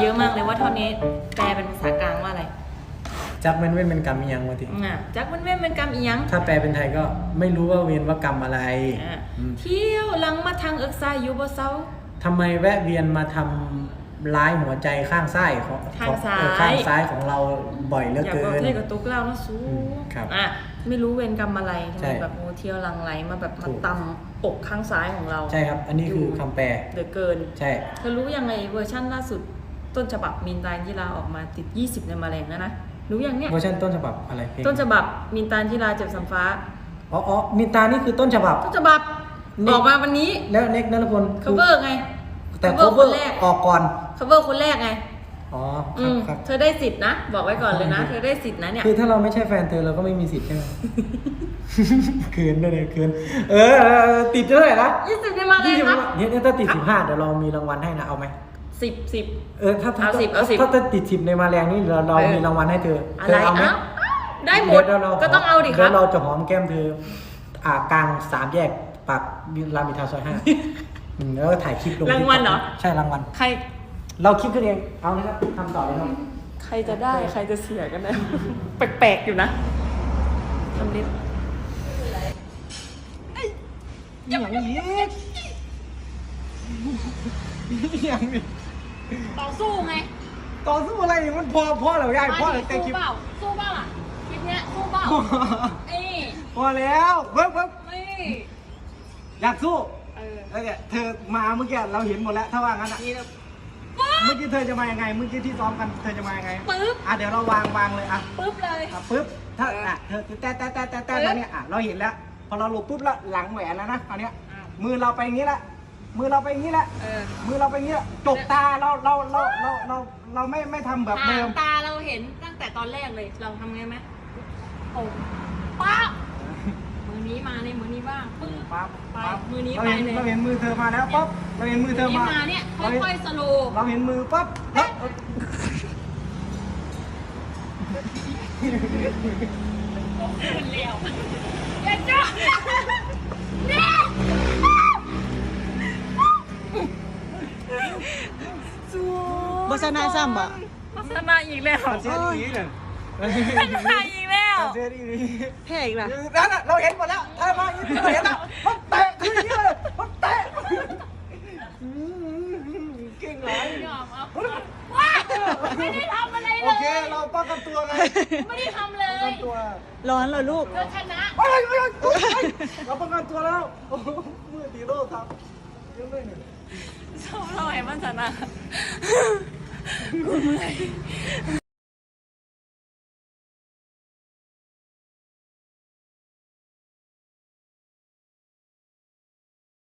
เยอะมากเลยว่าท่อนนี้แปลเป็นภาษากลางว่าอะไรจักแม่นเว้นเป็นกรรมอีหยังวะทีอะจักมันเว้นเป็นกรรมอีหยังถ้าแปลเป็นไทยก็ไม่รู้ว่าเวรว่ากรรมอะไรอะอืมเที่ยวหลังมาทางเอิกซายอยู่บ่เซา ทำไมแวะเวียนมาทำร้ายหัวใจข้างซ้ายของข้างซ้าย เออข้างซ้ายของเราบ่อยเหลืออยากเกิบอกนเท่กับตุ๊กเล่าแล้วสูอืมครับอะไม่รู้เวรกรรมอะไรทำใช่ไมแบบโอ้เที่ยวหลังไหลมาแบบมาถูก ตำอกข้างซ้ายของเรา ใช่ครับ อันนี้คือคำแปลเหลือเกินใช่ เธอรู้ยังไงเวอร์ชั่นล่าสุด ต้นฉบับมินตานที่ลาออกมาติด 20 ในมาแรงแล้วนะรู้ยังเนี่ยเวอร์ชันต้นฉบับอะไรเพลงต้นฉบับมินตานที่ลาเจ็บสัมฟ้าอ๋ออ๋อมินตานี่คือต้นฉบับ ต้นฉบับนี่ออกมาวันนี้แล้วเน็กนัทพลคื cover ไง แต่ cover คนแรกออกก่อน cover คนแรกไงอ๋อคอืรับมครับเธอได้สิทธิ์นะ บอกไว้ก่อนเลยนะ เธอได้สิทธิ์นะเนี่ย คือถ้าเราไม่ใช่แฟนเธอเราก็ไม่มีสิทธิ์ใช่ไหมคืนด้วยเนี่ยคืนเออเออติดเท่าไหร่นะ20ในมาแรยี่งสิบครับเนี่ยเนี่ยถ้าติดสิบห้าเดี๋ยวเรามีรางวัลให้นะเอาไหม สิบสิบ เออถ้าถ้าเอาสิบเอาสิบ ถ้าถ้าติดสิบในมาแรงนี่เราเราเออมีรางวัลให้เธออะเธไรอเอาไหมเอ้าได้หมด เยวเราก็ต้องเอาดิคเดี๋รัยบวเราจะหอมแก้มเธออ่ากลางสามแยกปากรามอินทราซอยห้าอืมแล้วก็ถ่ายคลิปลง รางวัลเหรอใช่รางวัลใคร เราคิดขึ้นเองเอาเลยครับทำต่อเลยครับ ใครจะได้ใครจะเสียกันนะแปลกๆอยู่นะทำลิปอย่างนี้อ ย่างนี้ต่อสู้ไงต่อสู้อะไรนี่มันพอพอแล้วยายพอแล้วแต่สู้คลิปเปล่าสู้เปล่าล่ะคลิปเนี้ยสู้เปล่านี่พอแล้วเพิ่มเพิ่มนี่อยากสู้เออแล้วเนี่ยเธอมาเมื่อกี้เราเห็นหมดแล้วถ้าว่างั้นอะนี่แล้วเมื่อกี้เธอจะมายังไงเมื่อกี้ที่ซ้อมกันเธอจะมายังไงปึ๊บอะเดี๋ยวเราวางวางเลยอะปึ๊บเลย อะปึ๊บถ้าเอออ่อะเธอแต่แต่แต่แต่แต่ปึ๊บมาเนี่ยอะเราเห็นแล้ว พอเราหลบปุ๊บแล้วหลังแหวนแล้วนะคราวเนี้ยอ้าวมือเราไปอย่างนี้ละ มือเราไปอย่างนี้ละ เออมือเราไปอย่างนี้ละจกตาเราเราเราเราเราเราไม่ไม่ทำแบบหาเดิงมตาเราเห็นตั้งแต่ตอนแรกเลย เราทำไงไหมโอ้ป๊าบมือนี้มาในมือนี้บ้างปึ๊บ ปั๊บไปปั๊บมือนี้เราเห็นไปเลย เราเห็นมือเธอมาแล้วปั๊บเราเห็นมือเธมืออนี้มามาเนี่ยเราเห็นค่อยๆสโลว์เราเห็นมือปั๊บแล้วเป็นเลี้ยวอย่าจ้าเนี่ ยบชนะซ้ำบ่พัฒนาอีกแล้วเสียดีเลยพัฒนาอีกแล้วเสียดีแพ้อีกล่ะนั่นน่ะเราเห็นหมดแล้วถ้ามาอย่างนี้เราเห็นแล้วมันเตะคืออย่างนี้เลยมันเตะอืมเก่งหลายยอมเอาว้าไม่ได้ทำอะไรโอเลเคยเราป้องกันตัวไงไม่ได้ทำเลยป้องกันตัวร้อนเหรอลูกเธอชนะเฮ้ยเฮ้ยเฮ้ยเฮ้ยเราป้องกันตัวแล้วโอ้โหมือตีโร่ครับยังไม่หนึ่งชอบเราไอ้มันชนะ 我们来。